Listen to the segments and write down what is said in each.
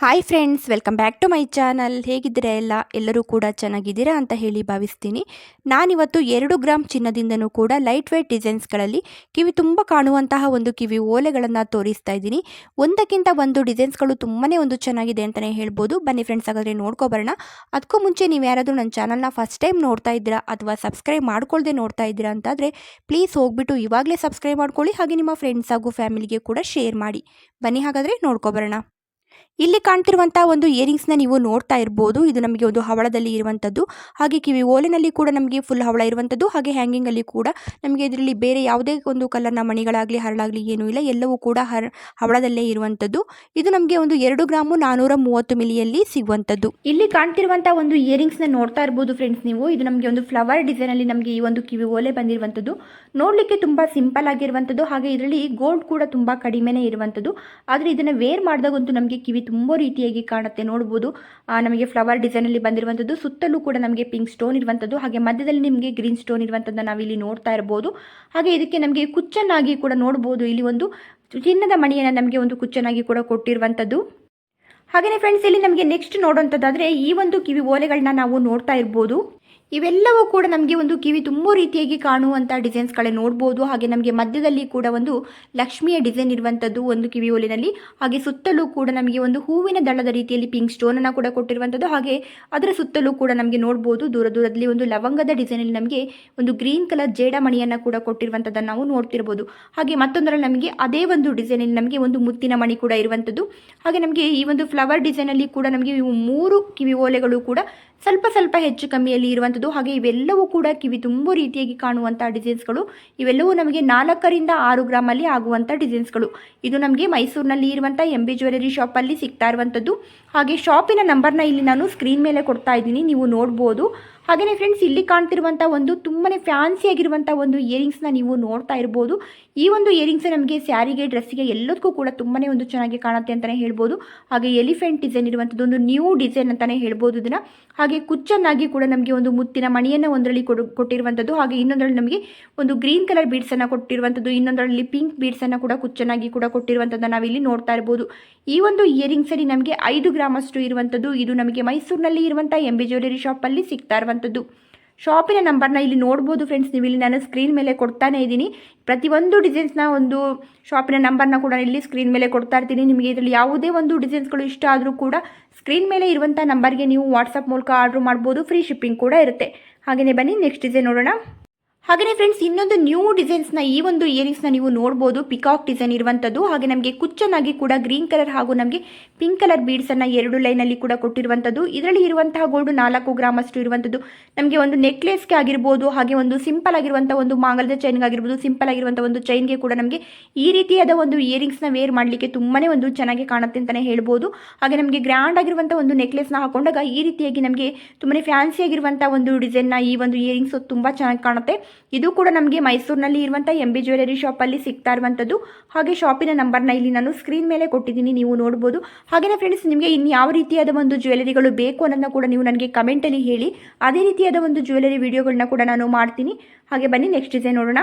Hi friends welcome back to my channel ಹೇಗಿದ್ದೀರಾ ಎಲ್ಲ? ಎಲ್ಲರೂ ಕೂಡ ಚೆನ್ನಾಗಿದ್ದೀರಾ ಅಂತ ಹೇಳಿ ಭಾವಿಸ್ತೀನಿ. ನಾನಿವತ್ತು ಎರಡು ಗ್ರಾಮ್ ಚಿನ್ನದಿಂದನೂ ಕೂಡ ಲೈಟ್ ವೇಟ್ ಡಿಸೈನ್ಸ್ಗಳಲ್ಲಿ ಕಿವಿ ತುಂಬ ಕಾಣುವಂತಹ ಒಂದು ಕಿವಿ ಓಲೆಗಳನ್ನು ತೋರಿಸ್ತಾ ಇದ್ದೀನಿ. ಒಂದಕ್ಕಿಂತ ಒಂದು ಡಿಸೈನ್ಸ್ಗಳು ತುಂಬಾ ಒಂದು ಚೆನ್ನಾಗಿದೆ ಅಂತಲೇ ಹೇಳ್ಬೋದು. ಬನ್ನಿ ಫ್ರೆಂಡ್ಸ್ ಹಾಗಾದರೆ ನೋಡ್ಕೊಬರೋಣ ಅದಕ್ಕೂ ಮುಂಚೆ ನೀವು ಯಾರಾದರೂ ನನ್ನ ಚಾನಲ್ನ ಫಸ್ಟ್ ಟೈಮ್ ನೋಡ್ತಾ ಇದ್ದೀರಾ ಅಥವಾ ಸಬ್ಸ್ಕ್ರೈಬ್ ಮಾಡ್ಕೊಳ್ಳದೆ ನೋಡ್ತಾ ಇದ್ದೀರಾ ಅಂತಾದರೆ ಪ್ಲೀಸ್ ಹೋಗ್ಬಿಟ್ಟು ಇವಾಗಲೇ ಸಬ್ಸ್ಕ್ರೈಬ್ ಮಾಡ್ಕೊಳ್ಳಿ ಹಾಗೆ ನಿಮ್ಮ ಫ್ರೆಂಡ್ಸ್ ಹಾಗೂ ಫ್ಯಾಮಿಲಿಗೆ ಕೂಡ ಶೇರ್ ಮಾಡಿ. ಬನ್ನಿ ಹಾಗಾದರೆ ನೋಡ್ಕೊಬರೋಣ ಇಲ್ಲಿ ಕಾಣ್ತಿರುವಂತಹ ಒಂದು ಇಯರಿಂಗ್ಸ್ನ ನೀವು ನೋಡ್ತಾ ಇರಬಹುದು ಇದು ನಮಗೆ ಒಂದು ಹವಳದಲ್ಲಿ ಇರುವಂತದ್ದು. ಹಾಗೆ ಕಿವಿ ಓಲೆನಲ್ಲಿ ಕೂಡ ನಮಗೆ ಫುಲ್ ಹವಳ ಇರುವಂತದ್ದು. ಹಾಗೆ ಹ್ಯಾಂಗಿಂಗ್ ಅಲ್ಲಿ ಕೂಡ ನಮಗೆ ಇದರಲ್ಲಿ ಬೇರೆ ಯಾವುದೇ ಒಂದು ಕಲರ್ನ ಮಣಿಗಳಾಗಲಿ, ಹರಳಾಗಲಿ ಏನೂ ಇಲ್ಲ. ಎಲ್ಲವೂ ಕೂಡ ಹರ, ಹವಳದಲ್ಲೇ ಇರುವಂತದ್ದು. ಇದು ನಮಗೆ ಒಂದು ಎರಡು ಗ್ರಾಮು ನಾನೂರ ಮೂವತ್ತು ಮಿಲಿಯಲ್ಲಿ ಸಿಗುವಂತದ್ದು. ಇಲ್ಲಿ ಕಾಣ್ತಿರುವಂತಹ ಒಂದು ಇಯರಿಂಗ್ಸ್ನ ನೋಡ್ತಾ ಇರಬಹುದು ಫ್ರೆಂಡ್ಸ್ ನೀವು. ಇದು ನಮಗೆ ಒಂದು ಫ್ಲವರ್ ಡಿಸೈನ್ ಅಲ್ಲಿ ನಮಗೆ ಈ ಒಂದು ಕಿವಿ ಓಲೆ ಬಂದಿರುವಂತದ್ದು. ನೋಡ್ಲಿಕ್ಕೆ ತುಂಬಾ ಸಿಂಪಲ್ ಆಗಿರುವಂತದ್ದು. ಹಾಗೆ ಇದರಲ್ಲಿ ಗೋಲ್ಡ್ ಕೂಡ ತುಂಬಾ ಕಡಿಮೆನೇ ಇರುವಂತದ್ದು. ಆದ್ರೆ ಇದನ್ನ ವೇರ್ ಮಾಡಿದಾಗಂತೂ ನಮಗೆ ಕಿವಿ ತುಂಬ ರೀತಿಯಾಗಿ ಕಾಣುತ್ತೆ ನೋಡ್ಬೋದು. ನಮಗೆ ಫ್ಲವರ್ ಡಿಸೈನಲ್ಲಿ ಬಂದಿರುವಂಥದ್ದು ಸುತ್ತಲೂ ಕೂಡ ನಮಗೆ ಪಿಂಕ್ ಸ್ಟೋನ್ ಇರುವಂಥದ್ದು ಹಾಗೆ ಮಧ್ಯದಲ್ಲಿ ನಿಮಗೆ ಗ್ರೀನ್ ಸ್ಟೋನ್ ಇರುವಂಥದ್ದನ್ನು ನಾವಿಲ್ಲಿ ನೋಡ್ತಾ ಇರ್ಬೋದು. ಹಾಗೆ ಇದಕ್ಕೆ ನಮಗೆ ಕುಚ್ಚನ್ನಾಗಿ ಕೂಡ ನೋಡ್ಬೋದು. ಇಲ್ಲಿ ಒಂದು ಚಿನ್ನದ ಮಣಿಯನ್ನು ನಮಗೆ ಒಂದು ಕುಚ್ಚನಾಗಿ ಕೂಡ ಕೊಟ್ಟಿರುವಂಥದ್ದು ಹಾಗೆಯೇ ಫ್ರೆಂಡ್ಸ್ ಇಲ್ಲಿ ನಮಗೆ ನೆಕ್ಸ್ಟ್ ನೋಡುವಂಥದ್ದಾದರೆ ಈ ಒಂದು ಕಿವಿ ಓಲೆಗಳನ್ನ ನಾವು ನೋಡ್ತಾ ಇರ್ಬೋದು. ಇವೆಲ್ಲವೂ ಕೂಡ ನಮಗೆ ಒಂದು ಕಿವಿ ತುಂಬ ರೀತಿಯಾಗಿ ಕಾಣುವಂಥ ಡಿಸೈನ್ಸ್ಗಳೇ ನೋಡ್ಬೋದು. ಹಾಗೆ ನಮಗೆ ಮಧ್ಯದಲ್ಲಿ ಕೂಡ ಒಂದು ಲಕ್ಷ್ಮಿಯ ಡಿಸೈನ್ ಇರುವಂಥದ್ದು ಒಂದು ಕಿವಿ ಓಲಿನಲ್ಲಿ ಹಾಗೆ ಸುತ್ತಲೂ ಕೂಡ ನಮಗೆ ಒಂದು ಹೂವಿನ ದಳದ ರೀತಿಯಲ್ಲಿ ಪಿಂಕ್ ಸ್ಟೋನನ್ನು ಕೂಡ ಕೊಟ್ಟಿರುವಂಥದ್ದು ಹಾಗೆ ಅದರ ಸುತ್ತಲೂ ಕೂಡ ನಮಗೆ ನೋಡ್ಬೋದು. ದೂರ ದೂರದಲ್ಲಿ ಒಂದು ಲವಂಗದ ಡಿಸೈನಲ್ಲಿ ನಮಗೆ ಒಂದು ಗ್ರೀನ್ ಕಲರ್ ಜೇಡ ಮಣಿಯನ್ನು ಕೂಡ ಕೊಟ್ಟಿರುವಂಥದ್ದನ್ನು ನಾವು ನೋಡ್ತಿರ್ಬೋದು. ಹಾಗೆ ಮತ್ತೊಂದರಲ್ಲಿ ನಮಗೆ ಅದೇ ಒಂದು ಡಿಸೈನಲ್ಲಿ ನಮಗೆ ಒಂದು ಮುತ್ತಿನ ಮಣಿ ಕೂಡ ಇರುವಂಥದ್ದು ಹಾಗೆ ನಮಗೆ ಈ ಒಂದು ಫ್ಲವರ್ ಡಿಸೈನಲ್ಲಿ ಕೂಡ ನಮಗೆ ಮೂರು ಕಿವಿ ಓಲೆಗಳು ಕೂಡ ಸ್ವಲ್ಪ ಸ್ವಲ್ಪ ಹೆಚ್ಚು ಕಮ್ಮಿಯಲ್ಲಿ ಇರುವಂಥದ್ದು. ಹಾಗೆ ಇವೆಲ್ಲವೂ ಕೂಡ ಕಿವಿ ತುಂಬ ರೀತಿಯಾಗಿ ಕಾಣುವಂಥ ಡಿಸೈನ್ಸ್ಗಳು ಇವೆಲ್ಲವೂ ನಮಗೆ ನಾಲ್ಕರಿಂದ ಆರು ಗ್ರಾಮಲ್ಲಿ ಆಗುವಂಥ ಡಿಸೈನ್ಸ್ಗಳು ಇದು ನಮಗೆ ಮೈಸೂರಿನಲ್ಲಿ ಇರುವಂಥ ಎಂ ಬಿ ಜ್ಯುವೆಲರಿ ಶಾಪಲ್ಲಿ ಸಿಗ್ತಾ ಇರುವಂಥದ್ದು. ಹಾಗೆ ಶಾಪಿನ ನಂಬರ್ನ ಇಲ್ಲಿ ನಾನು ಸ್ಕ್ರೀನ್ ಮೇಲೆ ಕೊಡ್ತಾ ಇದ್ದೀನಿ. ನೀವು ನೋಡ್ಬೋದು. ಹಾಗೆಯೇ ಫ್ರೆಂಡ್ಸ್ ಇಲ್ಲಿ ಕಾಣ್ತಿರುವಂಥ ಒಂದು ತುಂಬಾನೇ ಫ್ಯಾನ್ಸಿ ಆಗಿರುವಂಥ ಒಂದು ಇಯರಿಂಗ್ಸ್ನ ನೀವು ನೋಡ್ತಾ ಇರ್ಬೋದು. ಈ ಒಂದು ಇಯರಿಂಗ್ಸ್ ನಮಗೆ ಸ್ಯಾರಿಗೆ ಡ್ರೆಸ್ಸಿಗೆ ಎಲ್ಲದಕ್ಕೂ ಕೂಡ ತುಂಬಾನೇ ಒಂದು ಚೆನ್ನಾಗಿ ಕಾಣುತ್ತೆ ಅಂತಲೇ ಹೇಳ್ಬೋದು. ಹಾಗೆ ಎಲಿಫೆಂಟ್ ಡಿಸೈನ್ ಇರುವಂಥದ್ದು ಒಂದು ನ್ಯೂ ಡಿಸೈನ್ ಅಂತಲೇ ಹೇಳ್ಬೋದು ಇದನ್ನು. ಹಾಗೆ ಕುಚ್ಚನ್ನಾಗಿ ಕೂಡ ನಮಗೆ ಒಂದು ಮುತ್ತಿನ ಮಣಿಯನ್ನು ಒಂದರಲ್ಲಿ ಕೊಡು ಕೊಟ್ಟಿರುವಂಥದ್ದು ಹಾಗೆ ಇನ್ನೊಂದರಲ್ಲಿ ನಮಗೆ ಒಂದು ಗ್ರೀನ್ ಕಲರ್ ಬೀಡ್ಸನ್ನು ಕೊಟ್ಟಿರುವಂಥದ್ದು ಇನ್ನೊಂದರಲ್ಲಿ ಪಿಂಕ್ ಬೀಡ್ಸನ್ನು ಕೂಡ ಕುಚ್ಚನ್ನಾಗಿ ಕೂಡ ಕೊಟ್ಟಿರುವಂಥದ್ದನ್ನು ನಾವಿಲ್ಲಿ ನೋಡ್ತಾ ಇರ್ಬೋದು. ಈ ಒಂದು ಇಯರಿಂಗ್ಸಲ್ಲಿ ನಮಗೆ ಐದು ಗ್ರಾಮಷ್ಟು ಇರುವಂಥದ್ದು ಇದು ನಮಗೆ ಮೈಸೂರಿನಲ್ಲಿ ಇರುವಂಥ ಎಂ ಬಿ ಜ್ಯುವೆಲರಿ ಶಾಪಲ್ಲಿ ಸಿಗ್ತಾ ಇರುವಂಥದ್ದು ಶಾಪಿನ ನಂಬರ್ನ ಇಲ್ಲಿ ನೋಡ್ಬೋದು ಫ್ರೆಂಡ್ಸ್. ನೀವು ಇಲ್ಲಿ ನಾನು ಸ್ಕ್ರೀನ್ ಮೇಲೆ ಕೊಡ್ತಾನೆ ಇದ್ದೀನಿ. ಪ್ರತಿಯೊಂದು ಡಿಸೈನ್ಸ್ನ ಒಂದು ಶಾಪಿನ ನಂಬರ್ನ ಕೂಡ ಇಲ್ಲಿ ಸ್ಕ್ರೀನ್ ಮೇಲೆ ಕೊಡ್ತಾ ಇರ್ತೀನಿ. ನಿಮಗೆ ಇದರಲ್ಲಿ ಯಾವುದೇ ಒಂದು ಡಿಸೈನ್ಸ್ಗಳು ಇಷ್ಟ ಆದರೂ ಕೂಡ ಸ್ಕ್ರೀನ್ ಮೇಲೆ ಇರುವಂಥ ನಂಬರ್ಗೆ ನೀವು ವಾಟ್ಸಪ್ ಮೂಲಕ ಆರ್ಡ್ರ್ ಮಾಡ್ಬೋದು. ಫ್ರೀ ಶಿಪ್ಪಿಂಗ್ ಕೂಡ ಇರುತ್ತೆ. ಹಾಗೆಯೇ ಬನ್ನಿ, ನೆಕ್ಸ್ಟ್ ಡಿಸೈನ್ ನೋಡೋಣ. ಹಾಗೆಯೇ ಫ್ರೆಂಡ್ಸ್ ಇನ್ನೊಂದು ನ್ಯೂ ಡಿಸೈನ್ಸ್ನ ಈ ಒಂದು ಇಯರಿಂಗ್ಸ್ನ ನೀವು ನೋಡ್ಬೋದು. ಪಿಕಾಕ್ ಡಿಸೈನ್ ಇರುವಂಥದ್ದು ಹಾಗೆ ನಮಗೆ ಕುಚ್ಚನಾಗಿ ಕೂಡ ಗ್ರೀನ್ ಕಲರ್ ಹಾಗೂ ನಮಗೆ ಪಿಂಕ್ ಕಲರ್ ಬೀಡ್ಸನ್ನು ಎರಡು ಲೈನಲ್ಲಿ ಕೂಡ ಕೊಟ್ಟಿರುವಂಥದ್ದು ಇದರಲ್ಲಿ ಇರುವಂತಹ ಗೋಲ್ಡ್ ನಾಲ್ಕು ಗ್ರಾಮ್ ಅಷ್ಟು ಇರುವಂಥದ್ದು ನಮಗೆ ಒಂದು ನೆಕ್ಲೆಸ್ಗೆ ಆಗಿರ್ಬೋದು, ಹಾಗೆ ಒಂದು ಸಿಂಪಲ್ ಆಗಿರುವಂಥ ಒಂದು ಮಾಂಗಲದ ಚೈನ್ಗೆ ಆಗಿರ್ಬೋದು ಸಿಂಪಲ್ ಆಗಿರುವಂಥ ಒಂದು ಚೈನ್ಗೆ ಕೂಡ ನಮಗೆ ಈ ರೀತಿಯಾದ ಒಂದು ಇಯರಿಂಗ್ಸ್ನ ವೇರ್ ಮಾಡಲಿಕ್ಕೆ ತುಂಬಾ ಒಂದು ಚೆನ್ನಾಗಿ ಕಾಣುತ್ತೆ ಅಂತಲೇ ಹೇಳ್ಬೋದು. ಹಾಗೆ ನಮಗೆ ಗ್ರ್ಯಾಂಡ್ ಆಗಿರುವಂಥ ಒಂದು ನೆಕ್ಲೆಸ್ನ ಹಾಕೊಂಡಾಗ ಈ ರೀತಿಯಾಗಿ ನಮಗೆ ತುಂಬಾ ಫ್ಯಾನ್ಸಿ ಆಗಿರುವಂಥ ಒಂದು ಡಿಸೈನ್ನ ಈ ಒಂದು ಇಯರಿಂಗ್ಸ್ ತುಂಬ ಚೆನ್ನಾಗಿ ಕಾಣುತ್ತೆ. ಇದು ಕೂಡ ನಮಗೆ ಮೈಸೂರಿನಲ್ಲಿ ಇರುವಂಥ ಎಂ ಬಿ ಜ್ಯುವೆಲರಿ ಶಾಪಲ್ಲಿ ಸಿಗ್ತಾ ಇರುವಂಥದ್ದು ಹಾಗೆ ಶಾಪಿನ ನಂಬರ್ನ ಇಲ್ಲಿ ನಾನು ಸ್ಕ್ರೀನ್ ಮೇಲೆ ಕೊಟ್ಟಿದ್ದೀನಿ, ನೀವು ನೋಡ್ಬೋದು. ಹಾಗೆಯೇ ಫ್ರೆಂಡ್ಸ್ ನಿಮಗೆ ಇನ್ನು ಯಾವ ರೀತಿಯಾದ ಒಂದು ಜ್ಯುವೆಲರಿಗಳು ಬೇಕು ಅನ್ನೋದನ್ನ ಕೂಡ ನೀವು ನನಗೆ ಕಮೆಂಟಲ್ಲಿ ಹೇಳಿ. ಅದೇ ರೀತಿಯಾದ ಒಂದು ಜ್ಯುವೆಲರಿ ವಿಡಿಯೋಗಳನ್ನ ಕೂಡ ನಾನು ಮಾಡ್ತೀನಿ. ಹಾಗೆ ಬನ್ನಿ ನೆಕ್ಸ್ಟ್ ಡಿಸೈನ್ ನೋಡೋಣ.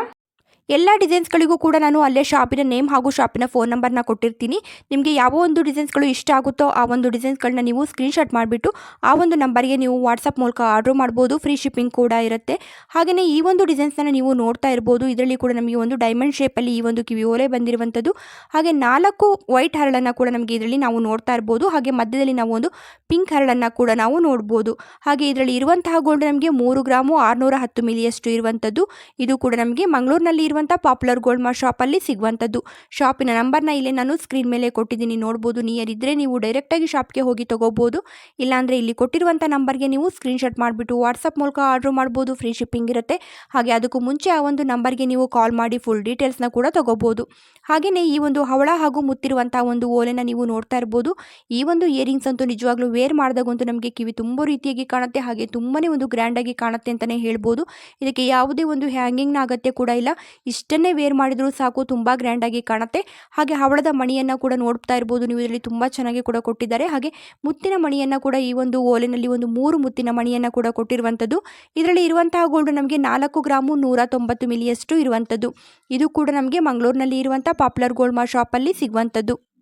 ಎಲ್ಲ ಡಿಸೈನ್ಸ್ಗಳಿಗೂ ಕೂಡ ನಾನು ಅಲ್ಲೇ ಶಾಪಿನ ನೇಮ್ ಹಾಗೂ ಶಾಪಿನ ಫೋನ್ ನಂಬರ್ನ ಕೊಟ್ಟಿರ್ತೀನಿ. ನಿಮಗೆ ಯಾವ ಒಂದು ಡಿಸೈನ್ಸ್ಗಳು ಇಷ್ಟ ಆಗುತ್ತೋ ಆ ಒಂದು ಡಿಸೈನ್ಸ್ಗಳನ್ನ ನೀವು ಸ್ಕ್ರೀನ್ಶಾಟ್ ಮಾಡಿಬಿಟ್ಟು ಆ ಒಂದು ನಂಬರ್ಗೆ ನೀವು ವಾಟ್ಸಪ್ ಮೂಲಕ ಆರ್ಡ್ರ್ ಮಾಡ್ಬೋದು. ಫ್ರೀ ಶಿಪ್ಪಿಂಗ್ ಕೂಡ ಇರುತ್ತೆ. ಹಾಗೆಯೇ ಈ ಒಂದು ಡಿಸೈನ್ಸ್ನ ನೀವು ನೋಡ್ತಾ ಇರ್ಬೋದು. ಇದರಲ್ಲಿ ಕೂಡ ನಮಗೆ ಒಂದು ಡೈಮಂಡ್ ಶೇಪಲ್ಲಿ ಈ ಒಂದು ಕಿವಿ ಓಲೆ ಬಂದಿರುವಂಥದ್ದು. ಹಾಗೆ ನಾಲ್ಕು ವೈಟ್ ಹರಳನ್ನು ಕೂಡ ನಮಗೆ ಇದರಲ್ಲಿ ನಾವು ನೋಡ್ತಾ ಇರ್ಬೋದು. ಹಾಗೆ ಮಧ್ಯದಲ್ಲಿ ನಾವು ಒಂದು ಪಿಂಕ್ ಹರಳನ್ನು ಕೂಡ ನಾವು ನೋಡ್ಬೋದು. ಹಾಗೆ ಇದರಲ್ಲಿ ಇರುವಂತಹ ಗೋಲ್ಡ್ ನಮಗೆ ಮೂರು ಗ್ರಾಮು ಆರುನೂರ ಹತ್ತು ಮಿಲಿಯಷ್ಟು ಇರುವಂಥದ್ದು. ಇದು ಕೂಡ ನಮಗೆ ಮಂಗಳೂರಿನಲ್ಲಿ ಇರುವಂಥ ಪಾಪ್ಯುಲರ್ ಗೋಲ್ಡ್ ಮಾರ್ ಶಾಪಲ್ಲಿ ಸಿಗುವಂಥದ್ದು. ಶಾಪಿನ ನಂಬರ್ನ ಇಲ್ಲಿ ನಾನು ಸ್ಕ್ರೀನ್ ಮೇಲೆ ಕೊಟ್ಟಿದ್ದೀನಿ. ನೋಡ್ಬೋದು ನಿಯರ್ ಇದ್ರೆ ನೀವು ಡೈರೆಕ್ಟಾಗಿ ಶಾಪ್ಗೆ ಹೋಗಿ ತೊಗೋಬೋದು. ಇಲ್ಲಾಂದರೆ ಇಲ್ಲಿ ಕೊಟ್ಟಿರುವಂಥ ನಂಬರ್ಗೆ ನೀವು ಸ್ಕ್ರೀನ್ಶಾಟ್ ಮಾಡಿಬಿಟ್ಟು ವಾಟ್ಸಪ್ ಮೂಲಕ ಆರ್ಡ್ರ್ ಮಾಡ್ಬೋದು. ಫ್ರೀ ಶಿಪ್ಪಿಂಗ್ ಇರುತ್ತೆ. ಹಾಗೆ ಅದಕ್ಕೂ ಮುಂಚೆ ಆ ಒಂದು ನಂಬರ್ಗೆ ನೀವು ಕಾಲ್ ಮಾಡಿ ಫುಲ್ ಡೀಟೇಲ್ಸ್ನ ಕೂಡ ತೊಗೋಬೋದು. ಹಾಗೆಯೇ ಈ ಒಂದು ಹವಳ ಹಾಗೂ ಮುತ್ತಿರುವಂಥ ಒಂದು ಓಲೆನ ನೀವು ನೋಡ್ತಾ ಇರ್ಬೋದು. ಈ ಒಂದು ಇಯರಿಂಗ್ಸ್ ಅಂತೂ ನಿಜವಾಗ್ಲೂ ವೇರ್ ಮಾಡಿದಾಗಂತೂ ನಮಗೆ ಕಿವಿ ತುಂಬ ರೀತಿಯಾಗಿ ಕಾಣುತ್ತೆ. ಹಾಗೆ ತುಂಬಾನೇ ಒಂದು ಗ್ರ್ಯಾಂಡಾಗಿ ಕಾಣುತ್ತೆ ಅಂತಲೇ ಹೇಳ್ಬೋದು. ಇದಕ್ಕೆ ಯಾವುದೇ ಒಂದು ಹ್ಯಾಂಗಿಂಗ್ನ ಅಗತ್ಯ ಕೂಡ ಇಲ್ಲ. ಇಷ್ಟನ್ನೇ ವೇರ್ ಮಾಡಿದರೂ ಸಾಕು, ತುಂಬ ಗ್ರ್ಯಾಂಡಾಗಿ ಕಾಣುತ್ತೆ. ಹಾಗೆ ಹವಳದ ಮಣಿಯನ್ನು ಕೂಡ ನೋಡ್ತಾ ಇರ್ಬೋದು. ನೀವು ಇದರಲ್ಲಿ ತುಂಬ ಚೆನ್ನಾಗಿ ಕೂಡ ಕೊಟ್ಟಿದ್ದಾರೆ. ಹಾಗೆ ಮುತ್ತಿನ ಮಣಿಯನ್ನು ಕೂಡ ಈ ಒಂದು ಓಲೆನಲ್ಲಿ ಒಂದು ಮೂರು ಮುತ್ತಿನ ಮಣಿಯನ್ನು ಕೂಡ ಕೊಟ್ಟಿರುವಂಥದ್ದು. ಇದರಲ್ಲಿ ಇರುವಂತಹ ಗೋಲ್ಡ್ ನಮಗೆ ನಾಲ್ಕು ಗ್ರಾಮು ನೂರ ತೊಂಬತ್ತು ಮಿಲಿಯಷ್ಟು ಇರುವಂಥದ್ದು. ಇದು ಕೂಡ ನಮಗೆ ಮಂಗಳೂರಿನಲ್ಲಿ ಇರುವಂಥ ಪಾಪ್ಯುಲರ್ ಗೋಲ್ಡ್ ಮಾ ಶಾಪಲ್ಲಿ ಸಿಗುವಂಥದ್ದು.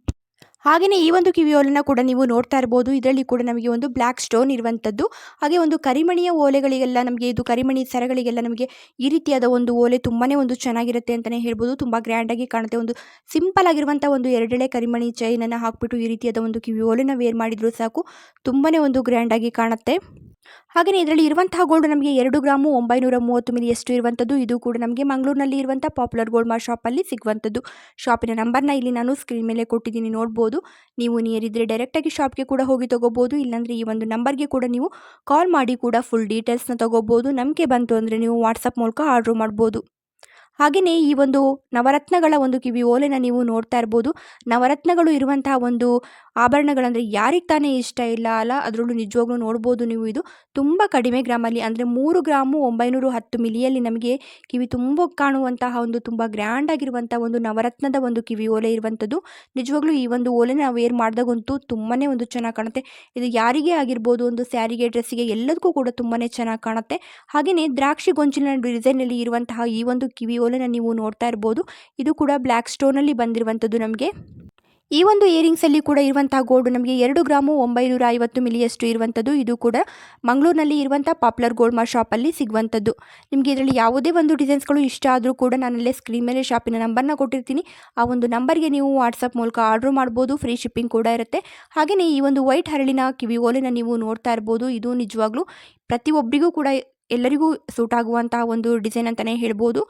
ಹಾಗೆಯೇ ಈ ಒಂದು ಕಿವಿ ಕೂಡ ನೀವು ನೋಡ್ತಾ ಇರ್ಬೋದು. ಇದರಲ್ಲಿ ಕೂಡ ನಮಗೆ ಒಂದು ಬ್ಲ್ಯಾಕ್ ಸ್ಟೋನ್ ಇರುವಂಥದ್ದು. ಹಾಗೆ ಒಂದು ಕರಿಮಣಿಯ ಓಲೆಗಳಿಗೆಲ್ಲ ನಮಗೆ, ಇದು ಕರಿಮಣಿ ಸರಗಳಿಗೆಲ್ಲ ನಮಗೆ ಈ ರೀತಿಯಾದ ಒಂದು ಓಲೆ ತುಂಬಾ ಒಂದು ಚೆನ್ನಾಗಿರುತ್ತೆ ಅಂತಲೇ ಹೇಳ್ಬೋದು. ತುಂಬ ಗ್ರ್ಯಾಂಡಾಗಿ ಕಾಣುತ್ತೆ. ಒಂದು ಸಿಂಪಲ್ ಆಗಿರುವಂಥ ಒಂದು ಎರಡೆಳೆ ಕರಿಮಣಿ ಚೈನನ್ನು ಹಾಕ್ಬಿಟ್ಟು ಈ ರೀತಿಯಾದ ಒಂದು ಕಿವಿ ಓಲೆನ ವೇರ್ ಮಾಡಿದರೂ ಸಾಕು. ತುಂಬಾ ಒಂದು ಗ್ರ್ಯಾಂಡಾಗಿ ಕಾಣುತ್ತೆ. ಹಾಗೆಯೇ ಇದರಲ್ಲಿ ಇರುವಂತಹ ಗೋಲ್ಡ್ ನಮಗೆ ಎರಡು ಗ್ರಾಮು ಒಂಬೈನೂರ ಮೂವತ್ತು ಮಿಲಿ ಎಷ್ಟು ಇರುವಂಥದ್ದು. ಇದು ಕೂಡ ನಮಗೆ ಮಂಗಳೂರಿನಲ್ಲಿ ಇರುವಂಥ ಪಾಪ್ಯುಲರ್ ಗೋಲ್ಡ್ ಮಾರ್ ಶಾಪಲ್ಲಿ ಸಿಗುವಂಥದ್ದು. ಶಾಪಿನ ನಂಬರ್ನ ಇಲ್ಲಿ ನಾನು ಸ್ಕ್ರೀನ್ ಮೇಲೆ ಕೊಟ್ಟಿದ್ದೀನಿ, ನೋಡ್ಬೋದು. ನೀವು ನಿಯರ್ ಇದ್ದರೆ ಡೈರೆಕ್ಟಾಗಿ ಶಾಪ್ಗೆ ಕೂಡ ಹೋಗಿ ತೊಗೋಬೋದು. ಇಲ್ಲಾಂದರೆ ಈ ಒಂದು ನಂಬರ್ಗೆ ಕೂಡ ನೀವು ಕಾಲ್ ಮಾಡಿ ಕೂಡ ಫುಲ್ ಡೀಟೇಲ್ಸ್ನ ತೊಗೋಬೋದು. ನಂಬಿಕೆ ಬಂತು ಅಂದರೆ ನೀವು ವಾಟ್ಸಪ್ ಮೂಲಕ ಆರ್ಡ್ರ್ ಮಾಡ್ಬೋದು. ಹಾಗೆಯೇ ಈ ಒಂದು ನವರತ್ನಗಳ ಒಂದು ಕಿವಿ ಓಲೆನ ನೀವು ನೋಡ್ತಾ ಇರ್ಬೋದು. ನವರತ್ನಗಳು ಇರುವಂತಹ ಒಂದು ಆಭರಣಗಳಂದರೆ ಯಾರಿಗೆ ತಾನೇ ಇಷ್ಟ ಇಲ್ಲ ಅಲ್ಲ, ಅದರಲ್ಲೂ ನಿಜವಾಗ್ಲೂ ನೋಡ್ಬೋದು ನೀವು ಇದು. ತುಂಬ ಕಡಿಮೆ ಗ್ರಾಮಲ್ಲಿ, ಅಂದರೆ ಮೂರು ಗ್ರಾಮು ಒಂಬೈನೂರು ಹತ್ತು ಮಿಲಿಯಲ್ಲಿ ನಮಗೆ ಕಿವಿ ತುಂಬ ಕಾಣುವಂತಹ ಒಂದು, ತುಂಬ ಗ್ರ್ಯಾಂಡ್ ಆಗಿರುವಂಥ ಒಂದು ನವರತ್ನದ ಒಂದು ಕಿವಿ ಓಲೆ ಇರುವಂಥದ್ದು. ನಿಜವಾಗ್ಲೂ ಈ ಒಂದು ಓಲೆನ ನಾವು ವೇರ್ ಮಾಡಿದಾಗಂತೂ ತುಂಬಾ ಒಂದು ಚೆನ್ನಾಗಿ ಕಾಣುತ್ತೆ. ಇದು ಯಾರಿಗೆ ಆಗಿರ್ಬೋದು ಒಂದು ಸ್ಯಾರಿಗೆ, ಡ್ರೆಸ್ಸಿಗೆ ಎಲ್ಲದಕ್ಕೂ ಕೂಡ ತುಂಬಾ ಚೆನ್ನಾಗಿ ಕಾಣುತ್ತೆ. ಹಾಗೆಯೇ ದ್ರಾಕ್ಷಿ ಗೊಂಚಿನ ಡಿಸೈನಲ್ಲಿ ಇರುವಂತಹ ಈ ಒಂದು ಕಿವಿ ಓಲೆನ ನೀವು ನೋಡ್ತಾ ಇರ್ಬೋದು. ಇದು ಕೂಡ ಬ್ಲ್ಯಾಕ್ ಸ್ಟೋನಲ್ಲಿ ಬಂದಿರುವಂಥದ್ದು ನಮಗೆ. ಈ ಒಂದು ಇಯರಿಂಗ್ಸಲ್ಲಿ ಕೂಡ ಇರುವಂತಹ ಗೋಲ್ಡ್ ನಮಗೆ ಎರಡು ಗ್ರಾಮು ಒಂಬೈನೂರ ಐವತ್ತು ಮಿಲಿಯಷ್ಟು ಇರುವಂಥದ್ದು. ಇದು ಕೂಡ ಮಂಗಳೂರಿನಲ್ಲಿ ಇರುವಂಥ ಪಾಪ್ಯುಲರ್ ಗೋಲ್ಡ್ ಮಾರ್ ಶಾಪಲ್ಲಿ ಸಿಗುವಂಥದ್ದು. ನಿಮಗೆ ಇದರಲ್ಲಿ ಯಾವುದೇ ಒಂದು ಡಿಸೈನ್ಸ್ಗಳು ಇಷ್ಟ ಆದರೂ ಕೂಡ ನಾನಲ್ಲೇ ಸ್ಕ್ರೀನ್ ಮೇಲೆ ಶಾಪಿನ ನಂಬರ್ನ ಕೊಟ್ಟಿರ್ತೀನಿ. ಆ ಒಂದು ನಂಬರ್ಗೆ ನೀವು ವಾಟ್ಸಪ್ ಮೂಲಕ ಆರ್ಡ್ರ್ ಮಾಡ್ಬೋದು. ಫ್ರೀ ಶಿಪ್ಪಿಂಗ್ ಕೂಡ ಇರುತ್ತೆ. ಹಾಗೆಯೇ ಈ ಒಂದು ವೈಟ್ ಹರಳಿನ ಕಿವಿ ಓಲೆನ ನೀವು ನೋಡ್ತಾ ಇರ್ಬೋದು. ಇದು ನಿಜವಾಗ್ಲೂ ಪ್ರತಿಯೊಬ್ಬರಿಗೂ ಕೂಡ ಎಲ್ಲರಿಗೂ ಸೂಟ್ ಆಗುವಂತಹ ಒಂದು ಡಿಸೈನ್ ಅಂತಲೇ ಹೇಳ್ಬೋದು.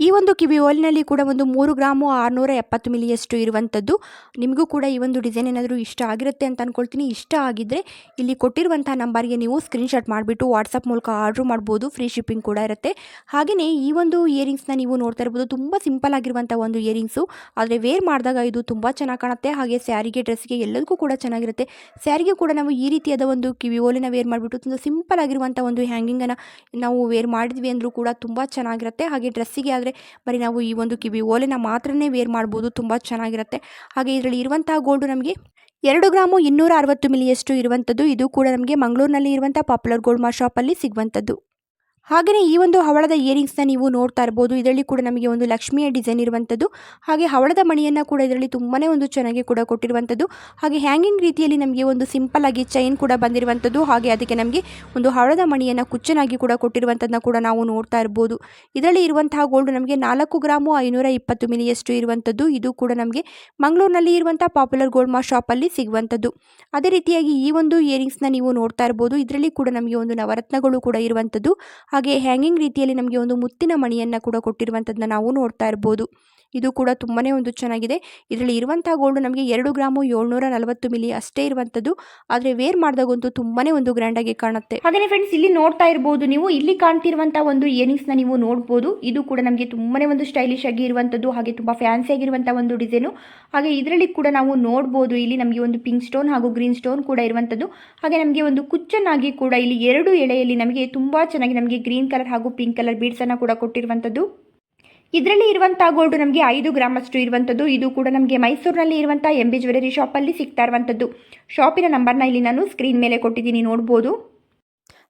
ಈ ಒಂದು ಕಿವಿ ಓಲಿನಲ್ಲಿ ಕೂಡ ಒಂದು ಮೂರು ಗ್ರಾಮು ಆರುನೂರ ಎಪ್ಪತ್ತು ಮಿಲಿಯಷ್ಟು ಇರುವಂಥದ್ದು. ನಿಮಗೂ ಕೂಡ ಈ ಒಂದು ಡಿಸೈನ್ ಏನಾದರೂ ಇಷ್ಟ ಆಗಿರುತ್ತೆ ಅಂತ ಅಂದ್ಕೊಳ್ತೀನಿ ಇಷ್ಟ ಆಗಿದ್ದರೆ ಇಲ್ಲಿ ಕೊಟ್ಟಿರುವಂಥ ನಂಬರ್ಗೆ ನೀವು ಸ್ಕ್ರೀನ್ಶಾಟ್ ಮಾಡಿಬಿಟ್ಟು ವಾಟ್ಸಪ್ ಮೂಲಕ ಆರ್ಡ್ರ್ ಮಾಡ್ಬೋದು. ಫ್ರೀ ಶಿಪ್ಪಿಂಗ್ ಕೂಡ ಇರುತ್ತೆ. ಹಾಗೆಯೇ ಈ ಒಂದು ಇಯರಿಂಗ್ಸ್ನ ನೀವು ನೋಡ್ತಾ ಇರ್ಬೋದು. ತುಂಬ ಸಿಂಪಲ್ ಆಗಿರುವಂಥ ಒಂದು ಇಯರಿಂಗ್ಸು. ಆದರೆ ವೇರ್ ಮಾಡಿದಾಗ ಇದು ತುಂಬ ಚೆನ್ನಾಗಿ ಕಾಣುತ್ತೆ. ಹಾಗೆ ಸ್ಯಾರಿಗೆ ಡ್ರೆಸ್ಗೆ ಎಲ್ಲದಕ್ಕೂ ಕೂಡ ಚೆನ್ನಾಗಿರುತ್ತೆ. ಸ್ಯಾರಿಗೆ ಕೂಡ ನಾವು ಈ ರೀತಿಯಾದ ಒಂದು ಕಿವಿ ಓಲಿನ ವೇರ್ ಮಾಡಿಬಿಟ್ಟು ತುಂಬ ಸಿಂಪಲ್ ಆಗಿರುವಂಥ ಒಂದು ಹ್ಯಾಂಗಿಂಗನ್ನು ನಾವು ವೇರ್ ಮಾಡಿದ್ವಿ ಅಂದರೂ ಕೂಡ ತುಂಬ ಚೆನ್ನಾಗಿರುತ್ತೆ. ಹಾಗೆ ಡ್ರೆಸ್ಸಿಗೆ ಆದರೆ ಬರೀ ನಾವು ಈ ಒಂದು ಕಿವಿ ಓಲೆನ ಮಾತ್ರನೇ ವೇರ್ ಮಾಡ್ಬೋದು, ತುಂಬ ಚೆನ್ನಾಗಿರುತ್ತೆ. ಹಾಗೆ ಇದರಲ್ಲಿ ಇರುವಂತಹ ಗೋಲ್ಡು ನಮಗೆ ಎರಡು ಗ್ರಾಮು ಇನ್ನೂರ ಅರವತ್ತು ಮಿಲಿಯಷ್ಟು ಇರುವಂಥದ್ದು ಇದು ಕೂಡ ನಮಗೆ ಮಂಗಳೂರಿನಲ್ಲಿ ಇರುವಂಥ ಪಾಪ್ಯುಲರ್ ಗೋಲ್ಡ್ ಮಾರ್ ಶಾಪಲ್ಲಿ ಸಿಗುವಂಥದ್ದು ಹಾಗೆಯೇ ಈ ಒಂದು ಹವಳದ ಇಯರಿಂಗ್ಸ್ನ ನೀವು ನೋಡ್ತಾ ಇರ್ಬೋದು. ಇದರಲ್ಲಿ ಕೂಡ ನಮಗೆ ಒಂದು ಲಕ್ಷ್ಮಿಯ ಡಿಸೈನ್ ಇರುವಂಥದ್ದು ಹಾಗೆ ಹವಳದ ಮಣಿಯನ್ನು ಕೂಡ ಇದರಲ್ಲಿ ತುಂಬಾ ಒಂದು ಚೆನ್ನಾಗಿ ಕೂಡ ಕೊಟ್ಟಿರುವಂಥದ್ದು ಹಾಗೆ ಹ್ಯಾಂಗಿಂಗ್ ರೀತಿಯಲ್ಲಿ ನಮಗೆ ಒಂದು ಸಿಂಪಲ್ ಆಗಿ ಚೈನ್ ಕೂಡ ಬಂದಿರುವಂಥದ್ದು ಹಾಗೆ ಅದಕ್ಕೆ ನಮಗೆ ಒಂದು ಹವಳದ ಮಣಿಯನ್ನು ಕುಚ್ಚನಾಗಿ ಕೂಡ ಕೊಟ್ಟಿರುವಂಥದ್ದನ್ನ ಕೂಡ ನಾವು ನೋಡ್ತಾ ಇರ್ಬೋದು. ಇದರಲ್ಲಿ ಇರುವಂತಹ ಗೋಲ್ಡ್ ನಮಗೆ ನಾಲ್ಕು ಗ್ರಾಮು ಐನೂರ ಇಪ್ಪತ್ತು ಮಿಲಿಯಷ್ಟು ಇರುವಂಥದ್ದು ಇದು ಕೂಡ ನಮಗೆ ಮಂಗಳೂರಿನಲ್ಲಿ ಇರುವಂಥ ಪಾಪ್ಯುಲರ್ ಗೋಲ್ಡ್ ಮಾ ಶಾಪಲ್ಲಿ ಸಿಗುವಂಥದ್ದು ಅದೇ ರೀತಿಯಾಗಿ ಈ ಒಂದು ಇಯರಿಂಗ್ಸ್ನ ನೀವು ನೋಡ್ತಾ ಇರ್ಬೋದು. ಇದರಲ್ಲಿ ಕೂಡ ನಮಗೆ ಒಂದು ನವರತ್ನಗಳು ಕೂಡ ಇರುವಂಥದ್ದು ಹಾಗೆ ಹ್ಯಾಂಗಿಂಗ್ ರೀತಿಯಲ್ಲಿ ನಮಗೆ ಒಂದು ಮುತ್ತಿನ ಮಣಿಯನ್ನು ಕೂಡ ಕೊಟ್ಟಿರುವಂಥದ್ದನ್ನ ನಾವು ನೋಡ್ತಾ ಇರ್ಬೋದು. ಇದು ಕೂಡ ತುಂಬಾ ಒಂದು ಚೆನ್ನಾಗಿದೆ. ಇದರಲ್ಲಿ ಇರುವಂತಹ ಗೋಲ್ಡ್ ನಮಗೆ ಎರಡು ಗ್ರಾಮು ಏಳ್ನೂರ ನಲವತ್ತು ಮಿಲಿ ಅಷ್ಟೇ ಇರುವಂಥದ್ದು. ಆದರೆ ವೇರ್ ಮಾಡಿದಾಗಂತೂ ತುಂಬಾ ಒಂದು ಗ್ರ್ಯಾಂಡಾಗಿ ಕಾಣುತ್ತೆ. ಹಾಗೆ ಫ್ರೆಂಡ್ಸ್ ಇಲ್ಲಿ ನೋಡ್ತಾ ಇರಬಹುದು ನೀವು. ಇಲ್ಲಿ ಕಾಣ್ತಿರುವಂತಹ ಒಂದು ಇಯರಿಂಗ್ಸ್ನ ನೀವು ನೋಡಬಹುದು ಇದು ಕೂಡ ನಮಗೆ ತುಂಬಾ ಒಂದು ಸ್ಟೈಲಿಶ್ ಆಗಿ ಇರುವಂಥದ್ದು. ಹಾಗೆ ತುಂಬಾ ಫ್ಯಾನ್ಸಿ ಆಗಿರುವಂತಹ ಒಂದು ಡಿಸೈನು ಹಾಗೆ ಇದರಲ್ಲಿ ಕೂಡ ನಾವು ನೋಡಬಹುದು ಇಲ್ಲಿ ನಮಗೆ ಒಂದು ಪಿಂಕ್ ಸ್ಟೋನ್ ಹಾಗೂ ಗ್ರೀನ್ ಸ್ಟೋನ್ ಕೂಡ ಇರುವಂಥದ್ದು. ಹಾಗೆ ನಮಗೆ ಒಂದು ಕುಚ್ಚನ್ನಾಗಿ ಕೂಡ ಇಲ್ಲಿ ಎರಡು ಎಳೆಯಲ್ಲಿ ನಮಗೆ ತುಂಬಾ ಚೆನ್ನಾಗಿ ನಮಗೆ ಗ್ರೀನ್ ಕಲರ್ ಹಾಗೂ ಪಿಂಕ್ ಕಲರ್ ಬೀಡ್ಸ್ ಅನ್ನ ಕೂಡ ಕೊಟ್ಟಿರುವಂಥದ್ದು. ಇದರಲ್ಲಿ ಇರುವಂಥ ಗೋಲ್ಡ್ ನಮಗೆ ಐದು ಗ್ರಾಮ್ ಅಷ್ಟು ಇರುವಂಥದ್ದು ಇದು ಕೂಡ ನಮಗೆ ಮೈಸೂರಿನಲ್ಲಿ ಇರುವಂಥ ಎಂ ಬಿ ಜ್ಯುವೆಲರಿ ಶಾಪಲ್ಲಿ ಸಿಗ್ತಾ ಇರುವಂಥದ್ದು ಶಾಪಿನ ನಂಬರ್ನ ಇಲ್ಲಿ ನಾನು ಸ್ಕ್ರೀನ್ ಮೇಲೆ ಕೊಟ್ಟಿದ್ದೀನಿ, ನೋಡ್ಬೋದು.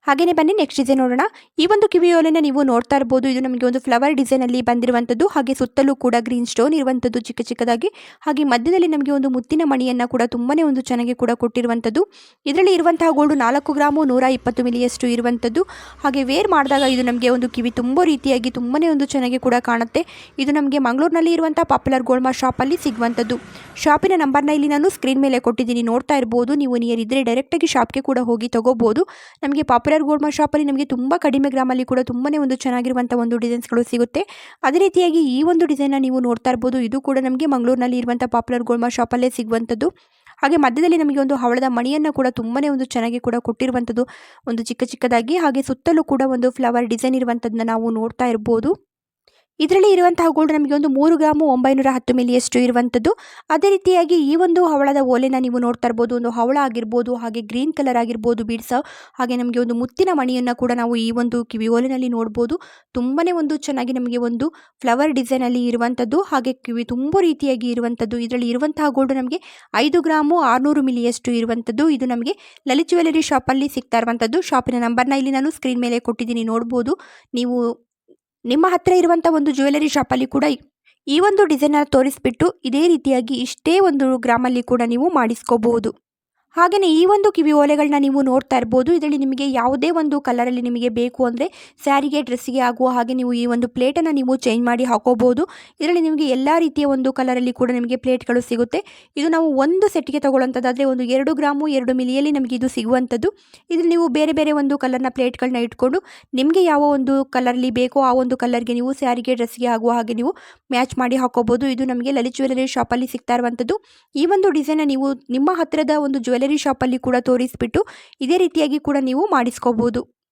ಹಾಗೆಯೇ ಬನ್ನಿ ನೆಕ್ಸ್ಟ್ ಡಿಸೈನ್ ನೋಡೋಣ. ಈ ಒಂದು ಕಿವಿಯೋಲೆನ ನೀವು ನೋಡ್ತಾ ಇರ್ಬೋದು. ಇದು ನಮಗೆ ಒಂದು ಫ್ಲವರ್ ಡಿಸೈನಲ್ಲಿ ಬಂದಿರುವಂಥದ್ದು ಹಾಗೆ ಸುತ್ತಲೂ ಕೂಡ ಗ್ರೀನ್ ಸ್ಟೋನ್ ಇರುವಂಥದ್ದು ಚಿಕ್ಕ ಚಿಕ್ಕದಾಗಿ. ಹಾಗೆ ಮಧ್ಯದಲ್ಲಿ ನಮಗೆ ಒಂದು ಮುತ್ತಿನ ಮಣಿಯನ್ನು ಕೂಡ ತುಂಬಾ ಒಂದು ಚೆನ್ನಾಗಿ ಕೂಡ ಕೊಟ್ಟಿರುವಂಥದ್ದು ಇದರಲ್ಲಿ ಇರುವಂತಹ ಗೋಲ್ಡು ನಾಲ್ಕು ಗ್ರಾಮು ನೂರ ಇಪ್ಪತ್ತು ಮಿಲಿಯಷ್ಟು ಇರುವಂಥದ್ದು ಹಾಗೆ ವೇರ್ ಮಾಡಿದಾಗ ಇದು ನಮಗೆ ಒಂದು ಕಿವಿ ತುಂಬ ರೀತಿಯಾಗಿ ತುಂಬಾ ಒಂದು ಚೆನ್ನಾಗಿ ಕೂಡ ಕಾಣುತ್ತೆ. ಇದು ನಮಗೆ ಮಂಗಳೂರಿನಲ್ಲಿ ಇರುವಂಥ ಪಾಪ್ಯುಲರ್ ಗೋಲ್ಡ್ ಮಾರ್ ಶಾಪಲ್ಲಿ ಸಿಗುವಂಥದ್ದು ಶಾಪಿನ ನಂಬರ್ನ ಇಲ್ಲಿ ನಾನು ಸ್ಕ್ರೀನ್ ಮೇಲೆ ಕೊಟ್ಟಿದ್ದೀನಿ. ನೋಡ್ತಾ ಇರ್ಬೋದು. ನೀವು ನಿಯರ್ ಇದ್ದರೆ ಡೈರೆಕ್ಟಾಗಿ ಶಾಪ್ಗೆ ಕೂಡ ಹೋಗಿ ತೊಗೋಬೋದು. ನಮಗೆ ಪಾಪ್ಯುಲರ್ ಗೋಲ್ಡ್ ಶಾಪ್ ಶಾಪಲ್ಲಿ ನಮಗೆ ತುಂಬ ಕಡಿಮೆ ಗ್ರಾಮಲ್ಲಿ ಕೂಡ ತುಂಬಾನೇ ಒಂದು ಚೆನ್ನಾಗಿರುವಂಥ ಒಂದು ಡಿಸೈನ್ಸ್ಗಳು ಸಿಗುತ್ತೆ. ಅದೇ ರೀತಿಯಾಗಿ ಈ ಒಂದು ಡಿಸೈನ್ನ ನೀವು ನೋಡ್ತಾ ಇರ್ಬೋದು. ಇದು ಕೂಡ ನಮಗೆ ಮಂಗಳೂರಿನಲ್ಲಿ ಇರುವಂಥ ಪಾಪ್ಯುಲರ್ ಗೋಲ್ಡ್ ಮಾರ್ ಶಾಪಲ್ಲೇ ಸಿಗುವಂಥದ್ದು. ಹಾಗೆ ಮಧ್ಯದಲ್ಲಿ ನಮಗೆ ಒಂದು ಹವಳದ ಮಣಿಯನ್ನು ಕೂಡ ತುಂಬಾನೇ ಒಂದು ಚೆನ್ನಾಗಿ ಕೂಡ ಕೊಟ್ಟಿರುವಂಥದ್ದು. ಒಂದು ಚಿಕ್ಕ ಚಿಕ್ಕದಾಗಿ ಹಾಗೆ ಸುತ್ತಲೂ ಕೂಡ ಒಂದು ಫ್ಲವರ್ ಡಿಸೈನ್ ಇರುವಂಥದ್ದನ್ನ ನಾವು ನೋಡ್ತಾ ಇರ್ಬೋದು. ಇದರಲ್ಲಿ ಇರುವಂತಹ ಗೋಲ್ಡ್ ನಮಗೆ ಒಂದು ಮೂರು ಗ್ರಾಮು ಒಂಬೈನೂರ ಹತ್ತು ಮಿಲಿಯಷ್ಟು ಇರುವಂಥದ್ದು ಅದೇ ರೀತಿಯಾಗಿ ಈ ಒಂದು ಹವಳದ ಓಲೆನ ನೀವು ನೋಡ್ತಾ ಇರ್ಬೋದು, ಒಂದು ಹವಳ ಆಗಿರ್ಬೋದು, ಹಾಗೆ ಗ್ರೀನ್ ಕಲರ್ ಆಗಿರ್ಬೋದು ಬೀಡ್ಸ ಹಾಗೆ ನಮಗೆ ಒಂದು ಮುತ್ತಿನ ಮಣಿಯನ್ನು ಕೂಡ ನಾವು ಈ ಒಂದು ಕಿವಿ ಓಲೆನಲ್ಲಿ ನೋಡ್ಬೋದು. ತುಂಬಾ ಒಂದು ಚೆನ್ನಾಗಿ ನಮಗೆ ಒಂದು ಫ್ಲವರ್ ಡಿಸೈನಲ್ಲಿ ಇರುವಂಥದ್ದು ಹಾಗೆ ಕಿವಿ ತುಂಬ ರೀತಿಯಾಗಿ ಇರುವಂಥದ್ದು ಇದರಲ್ಲಿ ಇರುವಂತಹ ಗೋಲ್ಡ್ ನಮಗೆ ಐದು ಗ್ರಾಮು ಆರುನೂರು ಮಿಲಿಯಷ್ಟು ಇರುವಂಥದ್ದು ಇದು ನಮಗೆ ಲಲಿತ್ ಜ್ಯುವೆಲರಿ ಶಾಪಲ್ಲಿ ಸಿಗ್ತಾ ಇರುವಂಥದ್ದು ಶಾಪಿನ ನಂಬರ್ನ ಇಲ್ಲಿ ನಾನು ಸ್ಕ್ರೀನ್ ಮೇಲೆ ಕೊಟ್ಟಿದ್ದೀನಿ, ನೋಡ್ಬೋದು. ನೀವು ನಿಮ್ಮ ಹತ್ತಿರ ಇರುವಂಥ ಒಂದು ಜ್ಯುವೆಲರಿ ಶಾಪಲ್ಲಿ ಕೂಡ ಈ ಒಂದು ಡಿಸೈನನ್ನು ತೋರಿಸ್ಬಿಟ್ಟು ಇದೇ ರೀತಿಯಾಗಿ ಇಷ್ಟೇ ಒಂದು ಗ್ರಾಮಲ್ಲಿ ಕೂಡ ನೀವು ಮಾಡಿಸ್ಕೋಬಹುದು. ಹಾಗೆಯೇ ಈ ಒಂದು ಕಿವಿ ಓಲೆಗಳನ್ನ ನೀವು ನೋಡ್ತಾ ಇರ್ಬೋದು. ಇದರಲ್ಲಿ ನಿಮಗೆ ಯಾವುದೇ ಒಂದು ಕಲರಲ್ಲಿ ನಿಮಗೆ ಬೇಕು ಅಂದರೆ ಸ್ಯಾರಿಗೆ, ಡ್ರೆಸ್ಸಿಗೆ ಆಗುವ ಹಾಗೆ ನೀವು ಈ ಒಂದು ಪ್ಲೇಟನ್ನು ನೀವು ಚೇಂಜ್ ಮಾಡಿ ಹಾಕೋಬಹುದು ಇದರಲ್ಲಿ ನಿಮಗೆ ಎಲ್ಲ ರೀತಿಯ ಒಂದು ಕಲರಲ್ಲಿ ಕೂಡ ನಿಮಗೆ ಪ್ಲೇಟ್ಗಳು ಸಿಗುತ್ತೆ. ಇದು ನಾವು ಒಂದು ಸೆಟ್ಗೆ ತೊಗೊಳ್ಳೋಂಥದ್ದಾದರೆ ಒಂದು ಎರಡು ಗ್ರಾಮು, ಎರಡು ಮಿಲಿಯಲ್ಲಿ ನಮಗೆ ಇದು ಸಿಗುವಂಥದ್ದು. ಇದರಲ್ಲಿ ನೀವು ಬೇರೆ ಬೇರೆ ಒಂದು ಕಲರ್ನ ಪ್ಲೇಟ್ಗಳನ್ನ ಇಟ್ಕೊಂಡು ನಿಮಗೆ ಯಾವ ಒಂದು ಕಲರ್ಲಿ ಬೇಕೋ ಆ ಒಂದು ಕಲರ್ಗೆ ನೀವು ಸ್ಯಾರಿಗೆ ಡ್ರೆಸ್ಗೆ ಆಗುವ ಹಾಗೆ ನೀವು ಮ್ಯಾಚ್ ಮಾಡಿ ಹಾಕೋಬಹುದು ಇದು ನಮಗೆ ಲಲಿತ್ ಜ್ಯುವೆಲರಿ ಶಾಪಲ್ಲಿ ಸಿಗ್ತಾ ಇರುವಂಥದ್ದು. ಈ ಒಂದು ಡಿಸೈನ ನೀವು ನಿಮ್ಮ ಹತ್ತಿರದ ಒಂದು ಜ್ಯುವೆಲರಿ ಶಾಪಲ್ಲಿ ಕೂಡ ತೋರಿಸ್ಬಿಟ್ಟು ಇದೇ ರೀತಿಯಾಗಿ ಕೂಡ ನೀವು ಮಾಡಿಸ್ಕೋಬೋದು.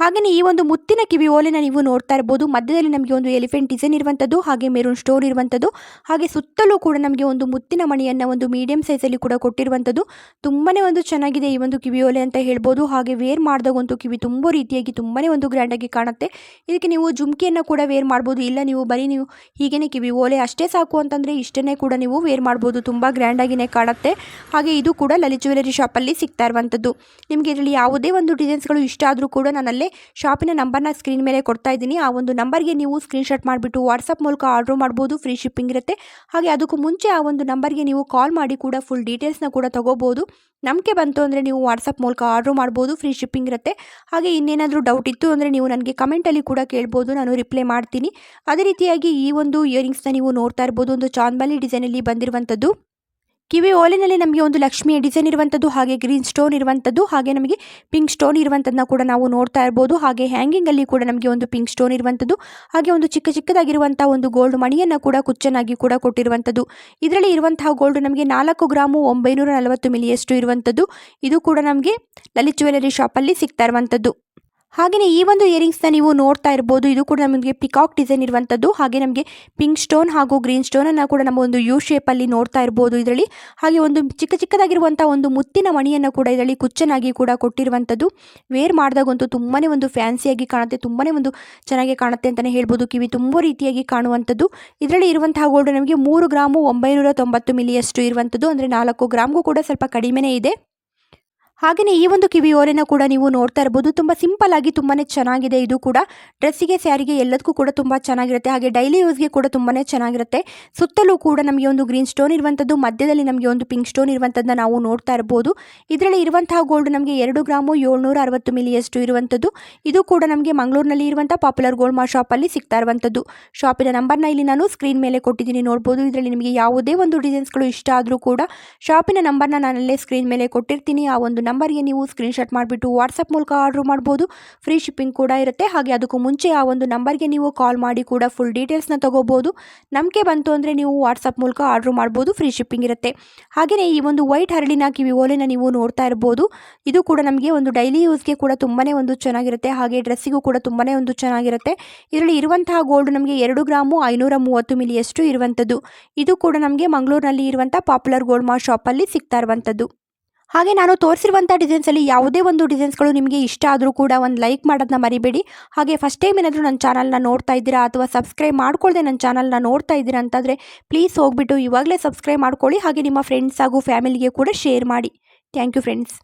ಹಾಗೆಯೇ ಈ ಒಂದು ಮುತ್ತಿನ ಕಿವಿ ಓಲೆನ ನೀವು ನೋಡ್ತಾ ಇರ್ಬೋದು. ಮಧ್ಯದಲ್ಲಿ ನಮಗೆ ಒಂದು ಎಲಿಫೆಂಟ್ ಡಿಸೈನ್ ಇರುವಂಥದ್ದು ಹಾಗೆ ಮೆರೂನ್ ಸ್ಟೋನ್ ಇರುವಂಥದ್ದು ಹಾಗೆ ಸುತ್ತಲೂ ಕೂಡ ನಮಗೆ ಒಂದು ಮುತ್ತಿನ ಮಣಿಯನ್ನು ಒಂದು ಮೀಡಿಯಂ ಸೈಜಲ್ಲಿ ಕೂಡ ಕೊಟ್ಟಿರುವಂಥದ್ದು ತುಂಬಾ ಒಂದು ಚೆನ್ನಾಗಿದೆ ಈ ಒಂದು ಕಿವಿ ಓಲೆ ಅಂತ ಹೇಳ್ಬೋದು. ಹಾಗೆ ವೇರ್ ಮಾಡಿದಾಗಂತೂ ಕಿವಿ ತುಂಬ ರೀತಿಯಾಗಿ ತುಂಬಾ ಒಂದು ಗ್ರ್ಯಾಂಡಾಗಿ ಕಾಣುತ್ತೆ. ಇದಕ್ಕೆ ನೀವು ಜುಮ್ಕಿಯನ್ನು ಕೂಡ ವೇರ್ ಮಾಡ್ಬೋದು. ಇಲ್ಲ ನೀವು ಬರೀ ನೀವು ಹೀಗೇ ಕಿವಿ ಓಲೆ ಅಷ್ಟೇ ಸಾಕು ಅಂತಂದರೆ ಇಷ್ಟನ್ನೇ ಕೂಡ ನೀವು ವೇರ್ ಮಾಡ್ಬೋದು. ತುಂಬ ಗ್ರ್ಯಾಂಡಾಗಿಯೇ ಕಾಣುತ್ತೆ. ಹಾಗೆ ಇದು ಕೂಡ ಲಲಿತ್ ಜ್ಯುವೆಲರಿ ಶಾಪಲ್ಲಿ ಸಿಗ್ತಾ ಇರುವಂಥದ್ದು ನಿಮಗೆ ಇದರಲ್ಲಿ ಯಾವುದೇ ಒಂದು ಡಿಸೈನ್ಸ್ಗಳು ಇಷ್ಟ ಆದರೂ ಕೂಡ ನಾನಲ್ಲೇ ಶಾಪಿನ ನಂಬರ್ನ ಸ್ಕ್ರೀನ್ ಮೇಲೆ ಕೊಡ್ತಾ ಇದ್ದೀನಿ. ಆ ಒಂದು ನಂಬರ್ಗೆ ನೀವು ಸ್ಕ್ರೀನ್ಶಾಟ್ ಮಾಡಿಬಿಟ್ಟು ವಾಟ್ಸಪ್ ಮೂಲಕ ಆರ್ಡ್ರ್ ಮಾಡ್ಬೋದು. ಫ್ರೀ ಶಿಪ್ಪಿಂಗ್ ಇರುತ್ತೆ. ಹಾಗೆ ಅದಕ್ಕೂ ಮುಂಚೆ ಆ ಒಂದು ನಂಬರ್ಗೆ ನೀವು ಕಾಲ್ ಮಾಡಿ ಕೂಡ ಫುಲ್ ಡೀಟೇಲ್ಸ್ನ ಕೂಡ ತೊಗೋಬೋದು. ನಂಬಿಕೆ ಬಂತು ಅಂದರೆ ನೀವು ವಾಟ್ಸಪ್ ಮೂಲಕ ಆರ್ಡ್ರ್ ಮಾಡ್ಬೋದು. ಫ್ರೀ ಶಿಪ್ಪಿಂಗ್ ಇರುತ್ತೆ. ಹಾಗೆ ಇನ್ನೇನಾದರೂ ಡೌಟ್ ಇತ್ತು ಅಂದರೆ ನೀವು ನನಗೆ ಕಮೆಂಟಲ್ಲಿ ಕೂಡ ಕೇಳ್ಬೋದು. ನಾನು ರಿಪ್ಲೈ ಮಾಡ್ತೀನಿ. ಅದೇ ರೀತಿಯಾಗಿ ಈ ಒಂದು ಇಯರಿಂಗ್ಸ್ನ ನೀವು ನೋಡ್ತಾ ಇರ್ಬೋದು. ಒಂದು ಚಾಂದ್ಬಾಲಿ ಡಿಸೈನಲ್ಲಿ ಬಂದಿರುವಂಥದ್ದು. ಕಿವಿ ಓಲಿನಲ್ಲಿ ನಮಗೆ ಒಂದು ಲಕ್ಷ್ಮಿಯ ಡಿಸೈನ್ ಇರುವಂಥದ್ದು ಹಾಗೆ ಗ್ರೀನ್ ಸ್ಟೋನ್ ಇರುವಂಥದ್ದು ಹಾಗೆ ನಮಗೆ ಪಿಂಕ್ ಸ್ಟೋನ್ ಇರುವಂಥದ್ದನ್ನ ಕೂಡ ನಾವು ನೋಡ್ತಾ ಇರ್ಬೋದು. ಹಾಗೆ ಹ್ಯಾಂಗಿಂಗಲ್ಲಿ ಕೂಡ ನಮಗೆ ಒಂದು ಪಿಂಕ್ ಸ್ಟೋನ್ ಇರುವಂಥದ್ದು ಹಾಗೆ ಒಂದು ಚಿಕ್ಕ ಚಿಕ್ಕದಾಗಿರುವಂಥ ಒಂದು ಗೋಲ್ಡ್ ಮಣಿಯನ್ನು ಕೂಡ ಕುಚ್ಚನಾಗಿ ಕೂಡ ಕೊಟ್ಟಿರುವಂಥದ್ದು ಇದರಲ್ಲಿ ಇರುವಂತಹ ಗೋಲ್ಡ್ ನಮಗೆ ನಾಲ್ಕು ಗ್ರಾಮು ಒಂಬೈನೂರ ನಲವತ್ತು ಮಿಲಿಯಷ್ಟು ಇರುವಂಥದ್ದು ಇದು ಕೂಡ ನಮಗೆ ಲಲಿತ್ ಜ್ಯುವೆಲರಿ ಶಾಪಲ್ಲಿ ಸಿಗ್ತಾ ಇರುವಂಥದ್ದು ಹಾಗೆಯೇ ಈ ಒಂದು ಇಯರಿಂಗ್ಸ್ನ ನೀವು ನೋಡ್ತಾ ಇರ್ಬೋದು. ಇದು ಕೂಡ ನಮಗೆ ಪಿಕಾಕ್ ಡಿಸೈನ್ ಇರುವಂಥದ್ದು ಹಾಗೆ ನಮಗೆ ಪಿಂಕ್ ಸ್ಟೋನ್ ಹಾಗೂ ಗ್ರೀನ್ ಸ್ಟೋನನ್ನು ಕೂಡ ನಮ್ಮ ಒಂದು ಯು ಶೇಪಲ್ಲಿ ನೋಡ್ತಾ ಇರ್ಬೋದು ಇದರಲ್ಲಿ. ಹಾಗೆ ಒಂದು ಚಿಕ್ಕ ಚಿಕ್ಕದಾಗಿರುವಂಥ ಒಂದು ಮುತ್ತಿನ ಮಣಿಯನ್ನು ಕೂಡ ಇದರಲ್ಲಿ ಕುಚ್ಚನಾಗಿ ಕೂಡ ಕೊಟ್ಟಿರುವಂಥದ್ದು ವೇರ್ ಮಾಡಿದಾಗಂತೂ ತುಂಬಾ ಒಂದು ಫ್ಯಾನ್ಸಿಯಾಗಿ ಕಾಣುತ್ತೆ. ತುಂಬಾ ಒಂದು ಚೆನ್ನಾಗಿ ಕಾಣುತ್ತೆ ಅಂತಲೇ ಹೇಳ್ಬೋದು. ಕಿವಿ ತುಂಬ ರೀತಿಯಾಗಿ ಕಾಣುವಂಥದ್ದು ಇದರಲ್ಲಿ ಇರುವಂತಹ ಗೋಲ್ಡ್ ನಮಗೆ ಮೂರು ಗ್ರಾಮು ಒಂಬೈನೂರ ತೊಂಬತ್ತು ಮಿಲಿಯಷ್ಟು ಇರುವಂಥದ್ದು ಅಂದರೆ ನಾಲ್ಕು ಗ್ರಾಮ್ಗೂ ಕೂಡ ಸ್ವಲ್ಪ ಕಡಿಮೆನೇ ಇದೆ. ಹಾಗೆಯೇ ಈ ಒಂದು ಕಿವಿ ಓಲೆನ ಕೂಡ ನೀವು ನೋಡ್ತಾ ಇರ್ಬೋದು. ತುಂಬ ಸಿಂಪಲ್ ಆಗಿ ತುಂಬಾ ಚೆನ್ನಾಗಿದೆ. ಇದು ಕೂಡ ಡ್ರೆಸ್ಸಿಗೆ, ಸ್ಯಾರಿಗೆ ಎಲ್ಲದಕ್ಕೂ ಕೂಡ ತುಂಬ ಚೆನ್ನಾಗಿರುತ್ತೆ. ಹಾಗೆ ಡೈಲಿ ಯೂಸ್ಗೆ ಕೂಡ ತುಂಬಾ ಚೆನ್ನಾಗಿರುತ್ತೆ. ಸುತ್ತಲೂ ಕೂಡ ನಮಗೆ ಒಂದು ಗ್ರೀನ್ ಸ್ಟೋನ್ ಇರುವಂಥದ್ದು ಮಧ್ಯದಲ್ಲಿ ನಮಗೆ ಒಂದು ಪಿಂಕ್ ಸ್ಟೋನ್ ಇರುವಂಥದ್ದನ್ನ ನಾವು ನೋಡ್ತಾ ಇರ್ಬೋದು. ಇದರಲ್ಲಿ ಇರುವಂತಹ ಗೋಲ್ಡ್ ನಮಗೆ ಎರಡು ಗ್ರಾಮು ಏಳ್ನೂರ ಅರವತ್ತು ಮಿಲಿಯಷ್ಟು ಇರುವಂಥದ್ದು ಇದು ಕೂಡ ನಮಗೆ ಮಂಗಳೂರಿನಲ್ಲಿ ಇರುವಂಥ ಪಾಪ್ಯುಲರ್ ಗೋಲ್ಡ್ ಮಾ ಶಾಪಲ್ಲಿ ಸಿಗ್ತಾ ಇರುವಂಥದ್ದು ಶಾಪಿನ ನಂಬರ್ನ ಇಲ್ಲಿ ನಾನು ಸ್ಕ್ರೀನ್ ಮೇಲೆ ಕೊಟ್ಟಿದ್ದೀನಿ. ನೋಡ್ಬೋದು, ಇದರಲ್ಲಿ ನಿಮಗೆ ಯಾವುದೇ ಒಂದು ಡಿಸೈನ್ಸ್ಗಳು ಇಷ್ಟ ಆದರೂ ಕೂಡ ಶಾಪಿನ ನಂಬರ್ನ ನಾನಲ್ಲೇ ಸ್ಕ್ರೀನ್ ಮೇಲೆ ಕೊಟ್ಟಿರ್ತೀನಿ. ಆ ಒಂದು ನಂಬರ್ಗೆ ನೀವು ಸ್ಕ್ರೀನ್ಶಾಟ್ ಮಾಡಿಬಿಟ್ಟು ವಾಟ್ಸಪ್ ಮೂಲಕ ಆರ್ಡರ್ ಮಾಡ್ಬೋದು. ಫ್ರೀ ಶಿಪ್ಪಿಂಗ್ ಕೂಡ ಇರುತ್ತೆ. ಹಾಗೆ ಅದಕ್ಕೂ ಮುಂಚೆ ಆ ಒಂದು ನಂಬರ್ಗೆ ನೀವು ಕಾಲ್ ಮಾಡಿ ಕೂಡ ಫುಲ್ ಡೀಟೇಲ್ಸ್ನ ತೊಗೋಬೋದು. ನಂಬಿಕೆ ಬಂತು ಅಂದರೆ ನೀವು ವಾಟ್ಸಪ್ ಮೂಲಕ ಆರ್ಡರ್ ಮಾಡ್ಬೋದು. ಫ್ರೀ ಶಿಪ್ಪಿಂಗ್ ಇರುತ್ತೆ. ಹಾಗೆಯೇ ಈ ಒಂದು ವೈಟ್ ಹರಳಿನ ಕಿವಿ ಓಲೆನ ನೀವು ನೋಡ್ತಾ ಇರ್ಬೋದು. ಇದು ಕೂಡ ನಮಗೆ ಒಂದು ಡೈಲಿ ಯೂಸ್ಗೆ ಕೂಡ ತುಂಬಾ ಒಂದು ಚೆನ್ನಾಗಿರುತ್ತೆ. ಹಾಗೆ ಡ್ರೆಸ್ಸಿಗೂ ಕೂಡ ತುಂಬಾ ಒಂದು ಚೆನ್ನಾಗಿರುತ್ತೆ. ಇದರಲ್ಲಿ ಇರುವಂತಹ ಗೋಲ್ಡ್ ನಮಗೆ ಎರಡು ಗ್ರಾಮು ಐನೂರ ಮೂವತ್ತು ಮಿಲಿಯಷ್ಟು ಇರುವಂಥದ್ದು. ಇದು ಕೂಡ ನಮಗೆ ಮಂಗಳೂರಿನಲ್ಲಿ ಇರುವಂಥ ಪಾಪ್ಯುಲರ್ ಗೋಲ್ಡ್ ಮಾ ಶಾಪಲ್ಲಿ ಸಿಗ್ತಾ ಇರುವಂಥದ್ದು. ಹಾಗೆ ನಾನು ತೋರಿಸಿರುವಂಥ ಡಿಸೈನ್ಸಲ್ಲಿ ಯಾವುದೇ ಒಂದು ಡಿಸೈನ್ಸ್ಗಳು ನಿಮಗೆ ಇಷ್ಟ ಆದರೂ ಕೂಡ ಒಂದು ಲೈಕ್ ಮಾಡೋದನ್ನ ಮರಿಬೇಡಿ. ಹಾಗೆ ಫಸ್ಟ್ ಟೈಮ್ ಏನಾದರೂ ನನ್ನ ಚಾನಲ್ನ ನೋಡ್ತಾ ಇದ್ದೀರಾ ಅಥವಾ ಸಬ್ಸ್ಕ್ರೈಬ್ ಮಾಡ್ಕೊಳ್ಳದೆ ನನ್ನ ಚಾನಲ್ನ ನೋಡ್ತಾ ಇದ್ದೀರಾ ಅಂತಂದರೆ ಪ್ಲೀಸ್ ಹೋಗ್ಬಿಟ್ಟು ಇವಾಗಲೇ ಸಬ್ಸ್ಕ್ರೈಬ್ ಮಾಡ್ಕೊಳ್ಳಿ ಹಾಗೆ ನಿಮ್ಮ ಫ್ರೆಂಡ್ಸ್ ಹಾಗೂ ಫ್ಯಾಮಿಲಿಗೆ ಕೂಡ ಶೇರ್ ಮಾಡಿ. Thank you friends